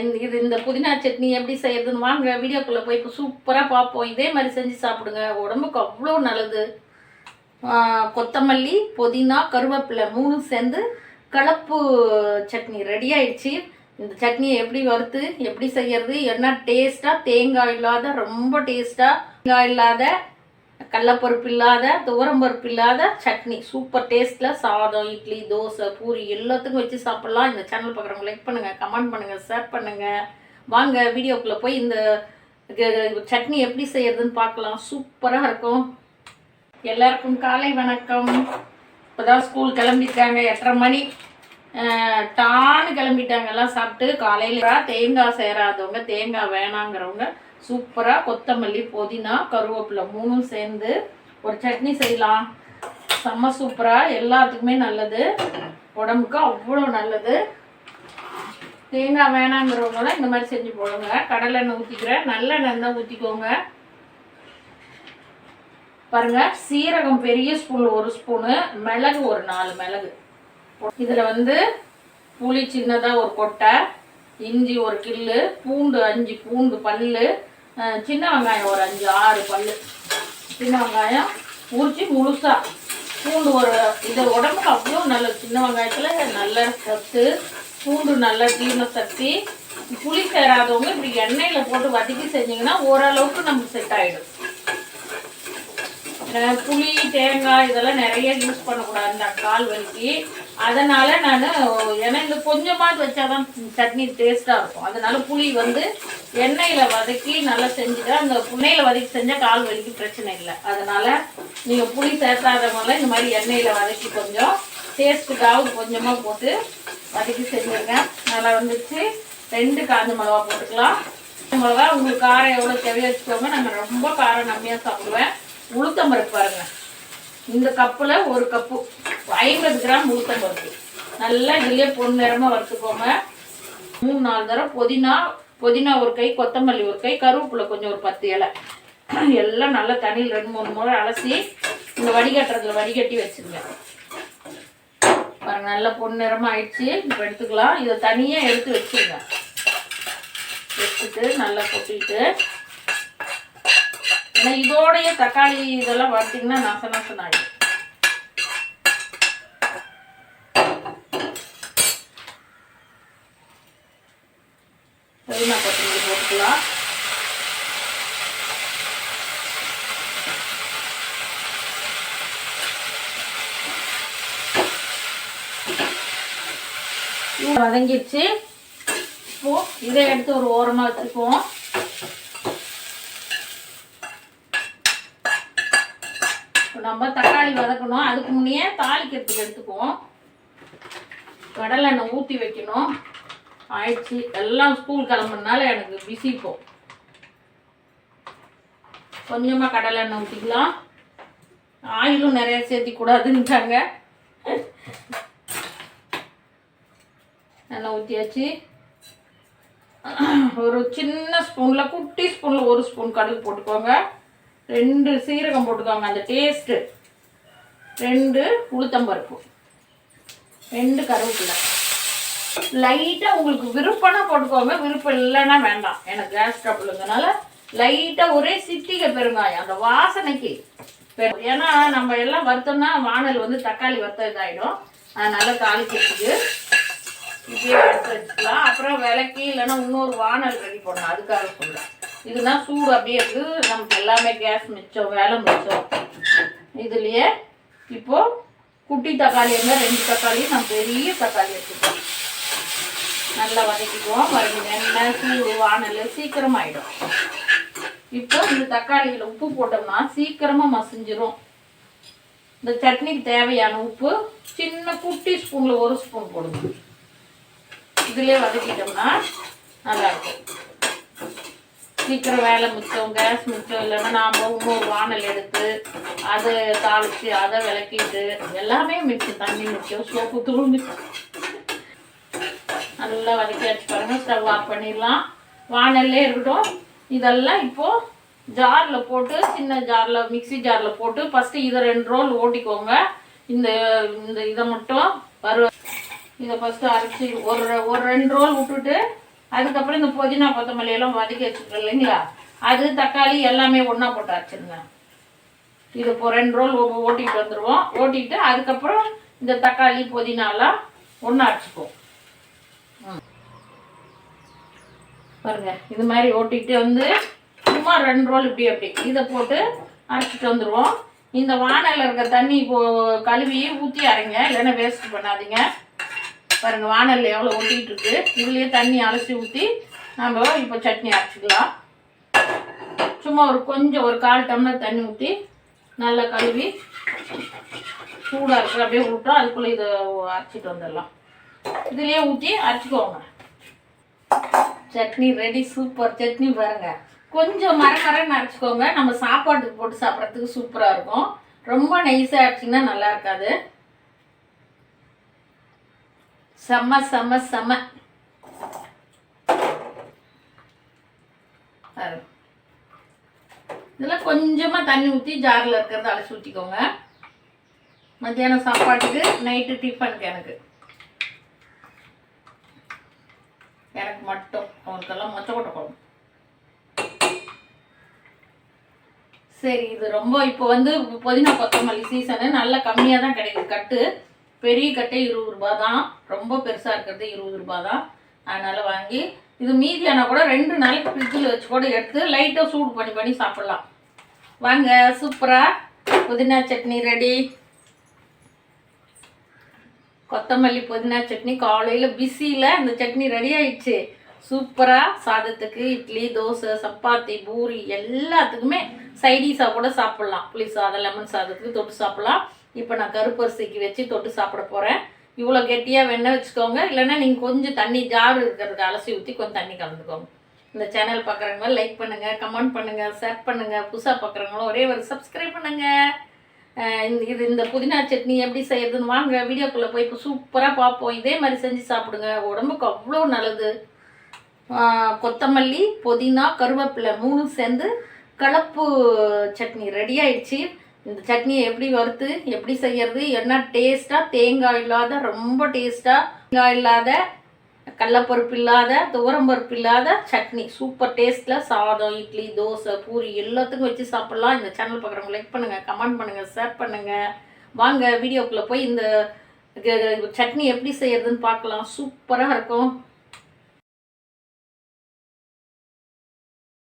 இந்த இது இந்த புதினா சட்னி எப்படி செய்யறதுன்னு வாங்க வீடியோக்குள்ளே போய் இப்போ சூப்பராக பார்ப்போம். இதே மாதிரி செஞ்சு சாப்பிடுங்க. உடம்புக்கு அவ்வளோ நல்லது. கொத்தமல்லி புதினா கருவேப்பிலை மூணும் சேர்ந்து கலப்பு சட்னி ரெடி ஆயிடுச்சு. இந்த சட்னியை எப்படி வறுத்து எப்படி செய்யறது என்ன டேஸ்ட்டாக தேங்காய் இல்லாத ரொம்ப டேஸ்ட்டாக தேங்காய் இல்லாத கடலப்பருப்பு இல்லாத துவரம் பருப்பு இல்லாத சட்னி. சூப்பர் டேஸ்ட்டில் சாதம் இட்லி தோசை பூரி எல்லாத்துக்கும் வச்சு சாப்பிட்லாம். இந்த சேனல் பார்க்குறவங்க லைக் பண்ணுங்கள் கமெண்ட் பண்ணுங்கள் ஷேர் பண்ணுங்கள் வாங்க வீடியோக்குள்ளே போய் இந்த இது- சட்னி எப்படி செய்யறதுன்னு பார்க்கலாம். சூப்பராக இருக்கும். எல்லாருக்கும் காலை வணக்கம். இப்போதான் ஸ்கூல் கிளம்பிட்டாங்க எட்டரை மணி. டான்னு கிளம்பிட்டாங்க. எல்லாம் சாப்பிட்டு காலையில் தேங்காய் சேராதவங்க தேங்காய் வேணாங்கிறவங்க சூப்பராக கொத்தமல்லி புதினா கருவேப்பிலை மூணும் சேர்ந்து ஒரு சட்னி செய்யலாம். செம்ம சூப்பராக எல்லாத்துக்குமே நல்லது. உடம்புக்கு அவ்வளோ நல்லது. தேங்காய் வேணாங்கிறவங்களாம் இந்த மாதிரி செஞ்சு போடுங்க. கடலெண்ணெய் ஊற்றிக்கிறேன் நல்லெண்ணெய் தான் ஊற்றிக்கோங்க பாருங்க சீரகம் பெரிய ஸ்பூன் ஒரு ஸ்பூனு மிளகு ஒரு நாலு மிளகு. இதில் வந்து புளி சின்னதாக ஒரு கொட்டை இஞ்சி ஒரு கில்லு பூண்டு அஞ்சு பூண்டு பல்லு சின்ன வெங்காயம் ஒரு அஞ்சு ஆறு பல்லு. சின்ன வெங்காயம் உரிச்சு முழுசாக பூண்டு ஒரு இது உடம்புக்கு அவ்வளோ நல்லது. சின்ன வெங்காயத்தில் நல்ல சத்து பூண்டு நல்ல ஜீரண சக்தி. புளி சேராதவங்க இப்படி எண்ணெயில் போட்டு வதக்கி செஞ்சிங்கன்னா ஓரளவுக்கு நமக்கு செட் ஆகிடும் புளி தேங்காய் இதெல்லாம் நிறைய யூஸ் பண்ணக்கூடாது. இந்த கால் வலிக்கு. அதனால நான் ஏன்னா இந்த கொஞ்சமாவது வச்சாதான் சட்னி டேஸ்ட்டாக இருக்கும். அதனால புளி வந்து எண்ணெயில் வதக்கி நல்லா செஞ்சுட்டா அந்த புண்ணையில் வதக்கி செஞ்சால் கால் வலிக்கு பிரச்சனை இல்லை. அதனால நீங்கள் புளி சேர்த்தாதவங்கள இந்த மாதிரி எண்ணெயில் வதக்கி கொஞ்சம் டேஸ்ட்டுக்காக கொஞ்சமாக போட்டு வதக்கி செஞ்சுருங்க. நல்லா வந்துச்சு ரெண்டு காஞ்ச மிளகா போட்டுக்கலாம். காஞ்ச மிளகா உங்களுக்கு காரம் எவ்வளோ தேவையோ வச்சுக்கோங்க. நாங்கள் ரொம்ப காரம் கம்மியாக சாப்பிடுவேன். உளுத்தம்பருப்பு பாருங்கள் இந்த கப்பில் ஒரு கப்பு. ஐம்பது கிராம் உளுத்தம்பருப்பு நல்லா இதுலேயே பொன் நிறமாக வறுத்துக்கோங்க. மூணு நாலு தடவை புதினா புதினா ஒரு கை கொத்தமல்லி ஒரு கை கருவேப்பிலை கொஞ்சம் ஒரு பத்து இலை. எல்லாம் நல்லா தண்ணியில் ரெண்டு மூணு முறை அலசி இந்த வடிகட்டுறதுல வடிகட்டி வச்சுருங்க. பாருங்க நல்லா பொன்னிறமாக ஆயிடுச்சு. இப்போ எடுத்துக்கலாம். இதை தனியாக எடுத்து வச்சுருங்க. எடுத்துட்டு நல்லா கொட்டிட்டு ஆனால் இதோடைய தக்காளி இதெல்லாம் பார்த்தீங்கன்னா நச நசன் ஆகிடும் புதினா கொத்தமல்லி போட்டுக்கலாம். வதங்கிடுச்சு. இப்போ இதை எடுத்து ஒரு ஓரமாக வச்சுக்குவோம். நம்ம தக்காளி வதக்கணும். அதுக்கு முன்னே தாளிக்கிறதுக்கு எடுத்துக்குவோம். கடலெண்ணெய் ஊற்றி வைக்கணும். ஆயிடுச்சு. எல்லாம் ஸ்கூல் கிளம்புனால எனக்கு பிஸி இப்போ. கொஞ்சமாக கடலெண்ணெய் ஊற்றிக்கலாம் ஆயிலும் நிறைய சேர்த்திக்கூடாதுன்ட்டாங்க எண்ணெய் ஊற்றியாச்சு ஒரு சின்ன ஸ்பூனில் குட்டி ஸ்பூனில் ஒரு ஸ்பூன் கடுகு போட்டுக்கோங்க. ரெண்டு சீரகம் போட்டுக்கோங்க அந்த டேஸ்ட்டு ரெண்டு உளுத்தம்பருப்பு. ரெண்டு கருவேப்பிலை. லைட்டாக உங்களுக்கு விருப்பம்னா போட்டுக்கோங்க விருப்பம் இல்லைன்னா வேண்டாம். எனக்கு கேஸ் ட்ரபிளுங்கனால லைட்டாக ஒரே சிட்டிகை பெருங்காயம் அந்த வாசனைக்கு பெரு ஏன்னா நம்ம எல்லாம் வருத்தம்னா வானல் வந்து தக்காளி வறுத்த இதாகிடும் அதனால தாளிக்கிறதுக்கு இப்படியே எடுத்து வச்சுக்கலாம். அப்புறம் விளக்கி இல்லைன்னா இன்னொரு வானல் ரெடி பண்ணணும் அதுக்காக சொல்லலாம் இதுனா சூடு அப்படியே இருக்கு நமக்கு எல்லாமே கேஸ் மிச்சம் வேலை மிச்சம். இதுலயே இப்போ குட்டி தக்காளி இருந்தால் ரெண்டு தக்காளி நான் பெரிய தக்காளி எடுத்துக்கோம் நல்லா வதக்கிக்குவோம். மறுபடியும் எண்ணெய் சூடு வானல் சீக்கிரம் ஆயிடும் இப்போ இந்த தக்காளியில் உப்பு போட்டோம்னா சீக்கிரமா மசிஞ்சிரும். இந்த சட்னிக்கு தேவையான உப்பு சின்ன குட்டி ஸ்பூன்ல ஒரு ஸ்பூன் போடுங்க. இதுலயே வதக்கிட்டோம்னா நல்லா இருக்கும். சீக்கிரம் வேலை மிச்சம் கேஸ் மிச்சம் இல்லைன்னா நாம் இன்னொரு வானல் எடுத்து அதை தாளித்து அதை விளக்கிட்டு எல்லாமே மிச்சம் தண்ணி மிச்சம் சோப்பு தூள் மிச்சம் நல்லா வதக்கியாச்சு பாருங்கள் ஸ்டவ் ஆஃப் பண்ணிடலாம். வானல்லே இருக்கட்டும் இதெல்லாம் இப்போது ஜாரில் போட்டு சின்ன ஜாரில் மிக்ஸி ஜாரில் போட்டு ஃபஸ்ட்டு இதை ரெண்டு ரோல் ஓட்டிக்கோங்க. இந்த இந்த இதை மட்டும் வரு இதை ஃபஸ்ட்டு அரைச்சி ஒரு ஒரு ரெண்டு ரோல் விட்டுட்டு அதுக்கப்புறம் இந்த புதினா கொத்தமல்லி எல்லாம் வதக்கி வச்சுருக்கோம் இல்லைங்களா? அது தக்காளி எல்லாமே ஒன்றா போட்டு அரைச்சிருங்க. இது இப்போ ரெண்டு ரோல் ஓ- வந்துடுவோம் ஓட்டிட்டு அதுக்கப்புறம் இந்த தக்காளி புதினாலாம் ஒன்றா அரைச்சிக்குவோம். ம். பாருங்க இது மாதிரி ஓட்டிகிட்டு வந்து சும்மா ரெண்டு ரோல் இப்படி அப்படி. இதை போட்டு அரைச்சிட்டு வந்துடுவோம் இந்த வானலில் இருக்க தண்ணி இப்போ கழுவி ஊற்றி அரைங்க. இல்லைன்னா வேஸ்ட் பண்ணாதீங்க. பாருங்க வானலில் எவ்வளோ ஒட்டிகிட்டு இருக்கு. இதுலேயே தண்ணி அலசி ஊற்றி நம்ம இப்போ சட்னி அரைச்சிக்கலாம். சும்மா ஒரு கொஞ்சம் ஒரு கால் டம்ளர் தண்ணி ஊற்றி நல்லா கழுவி சூடாக இருக்கிற அப்படியே விட்டோம் அதுக்குள்ளே இதை அரைச்சிட்டு வந்துடலாம். இதுலேயே ஊற்றி அரைச்சிக்கோங்க. சட்னி ரெடி சூப்பர் சட்னி பாருங்க. கொஞ்சம் மர மரன்னு அரைச்சிக்கோங்க. நம்ம சாப்பாட்டுக்கு போட்டு சாப்பிட்றதுக்கு சூப்பராக இருக்கும். ரொம்ப நைஸாக அரைச்சிங்கன்னா நல்லா இருக்காது. செம்ம செம்ம செம்ம இதெல்லாம் கொஞ்சமாக தண்ணி ஊற்றி ஜாரில் இருக்கிறத அலசி ஊற்றிக்கோங்க மத்தியானம் சாப்பாட்டுக்கு நைட்டு டிஃபனுக்கு எனக்கு. எனக்கு மட்டும். அவனுக்கெல்லாம் மொச்சக்கொட்டை குழம்பு. சரி இது ரொம்ப இப்போ வந்து புதினா கொத்தமல்லி சீசனு நல்ல கம்மியாக தான் கிடைக்குது. கட்டு. பெரிய கட்டை இருபது ரூபா தான். ரொம்ப பெருசாக இருக்கிறது இருபது ரூபா தான். அதனால் வாங்கி இது மீதியானா கூட ரெண்டு நாளைக்கு ஃப்ரிட்ஜில் வச்சு கூட எடுத்து லைட்டாக சூடு பண்ணி பண்ணி சாப்பிட்லாம். வாங்க சூப்பராக புதினா சட்னி ரெடி கொத்தமல்லி புதினா சட்னி காலையில் பிஸியில் இந்த சட்னி ரெடி ஆயிடுச்சு. சூப்பராக சாதத்துக்கு இட்லி தோசை சப்பாத்தி பூரி எல்லாத்துக்குமே சைடிஷாக கூட சாப்பிட்லாம். புளி சாதம் லெமன் சாதத்துக்கு தொட்டு சாப்பிட்லாம். இப்போ நான் கருப்பரிசிக்கு வச்சு தொட்டு சாப்பிட போகிறேன் இவ்வளோ கெட்டியாக வெண்ணெய் வச்சுக்கோங்க. இல்லைன்னா நீங்கள் கொஞ்சம் தண்ணி ஜார் இருக்கிறதுக்கு அலசி ஊற்றி கொஞ்சம் தண்ணி கலந்துக்கோங்க. இந்த சேனல் பார்க்குறவங்க லைக் பண்ணுங்கள் கமெண்ட் பண்ணுங்கள் ஷேர் பண்ணுங்கள் புதுசாக பார்க்குறவங்களும் ஒரே ஒரு சப்ஸ்கிரைப் பண்ணுங்கள் இந்த இது இந்த புதினா சட்னி எப்படி செய்யறதுன்னு வாங்க. வீடியோக்குள்ளே போய் இப்போ சூப்பராக பார்ப்போம். இதே மாதிரி செஞ்சு சாப்பிடுங்க. உடம்புக்கு அவ்வளோ நல்லது. கொத்தமல்லி புதினா கருவேப்பிலை மூணும் சேர்ந்து கலப்பு சட்னி ரெடி ஆயிடுச்சு. இந்த சட்னியை எப்படி வறுத்து எப்படி செய்யறது என்ன டேஸ்ட்டாக தேங்காய் இல்லாத ரொம்ப டேஸ்ட்டாக தேங்காய் இல்லாத கடலப்பருப்பு இல்லாத துவரம் பருப்பு இல்லாத சட்னி. சூப்பர் டேஸ்ட்டில் சாதம் இட்லி தோசை பூரி எல்லாத்துக்கும் வச்சு சாப்பிட்லாம். இந்த சேனல் பார்க்குறவங்க லைக் பண்ணுங்கள் கமெண்ட் பண்ணுங்கள் ஷேர் பண்ணுங்கள் வாங்க வீடியோக்குள்ளே போய் இந்த சட்னி எப்படி செய்யறதுன்னு பார்க்கலாம். சூப்பராக இருக்கும்.